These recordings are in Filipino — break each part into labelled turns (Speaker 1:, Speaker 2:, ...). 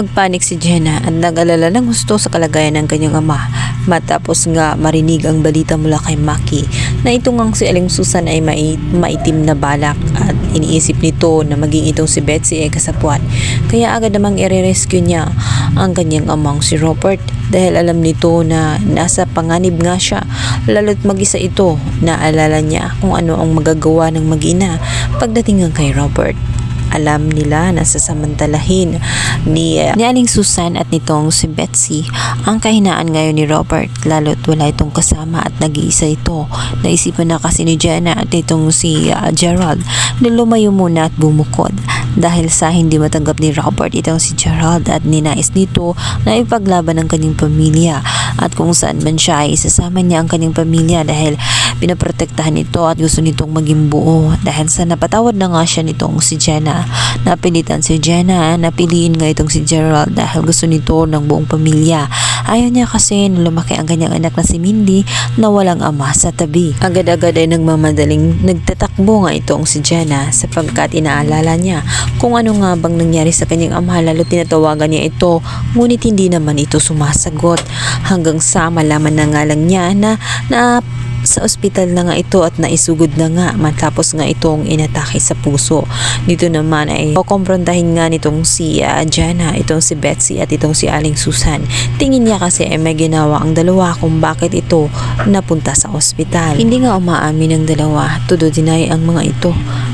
Speaker 1: Nagpanik si Jenna at nag-alala ng gusto sa kalagayan ng kanyang ama matapos nga marinig ang balita mula kay Maki na itong ang si Aling Susan ay mai- maitim na balak at iniisip nito na maging itong si Betsy ay kasapwat. Kaya agad namang i-rescue niya ang kanyang amang si Robert dahil alam nito na nasa panganib nga siya lalo't mag-isa ito naalala niya kung ano ang magagawa ng mag-ina pagdating kay Robert alam nila na sasamantalahin ni, uh, ni Aling Susan at nitong si Betsy ang kahinaan ngayon ni Robert lalo't wala itong kasama at nag-iisa ito. Naisipan na kasi ni Jenna at itong si uh, Gerald na lumayo muna at bumukod dahil sa hindi matanggap ni Robert itong si Gerald at ninais nito na ipaglaban ang kanyang pamilya. At kung saan man siya ay isasama niya ang kanyang pamilya dahil pinaprotektahan ito at gusto nitong maging buo. Dahil sa napatawad na nga siya nitong si Jenna. Napilitan si Jenna na piliin nga itong si Gerald dahil gusto nito ng buong pamilya. Ayaw niya kasi na lumaki ang kanyang anak na si Mindy na walang ama sa tabi. Agad-agad ay nagmamadaling nagtatakbo nga itong si Jenna sapagkat inaalala niya kung ano nga bang nangyari sa kanyang ama lalo tinatawagan niya ito ngunit hindi naman ito sumasagot hanggang sa malaman na nga lang niya na, na sa ospital na nga ito at naisugod na nga matapos nga itong inatake sa puso. Dito naman ay kukomprontahin nga nitong si uh, Jana, itong si Betsy at itong si Aling Susan. Tingin niya kasi ay may ginawa ang dalawa kung bakit ito napunta sa ospital. Hindi nga umaamin ng dalawa, todo deny ang mga ito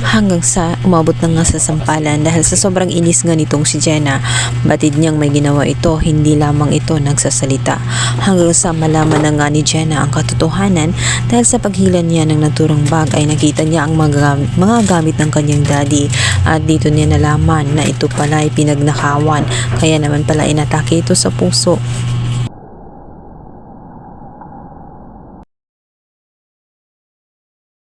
Speaker 1: hanggang sa umabot na nga sa sampalan dahil sa sobrang inis nga nitong si Jenna. Batid niyang may ginawa ito, hindi lamang ito nagsasalita. Hanggang sa malaman na nga ni Jenna ang katotohanan dahil sa paghilan niya ng naturang bag ay nakita niya ang mga, mga gamit ng kanyang daddy at dito niya nalaman na ito pala ay pinagnakawan kaya naman pala inatake ito sa puso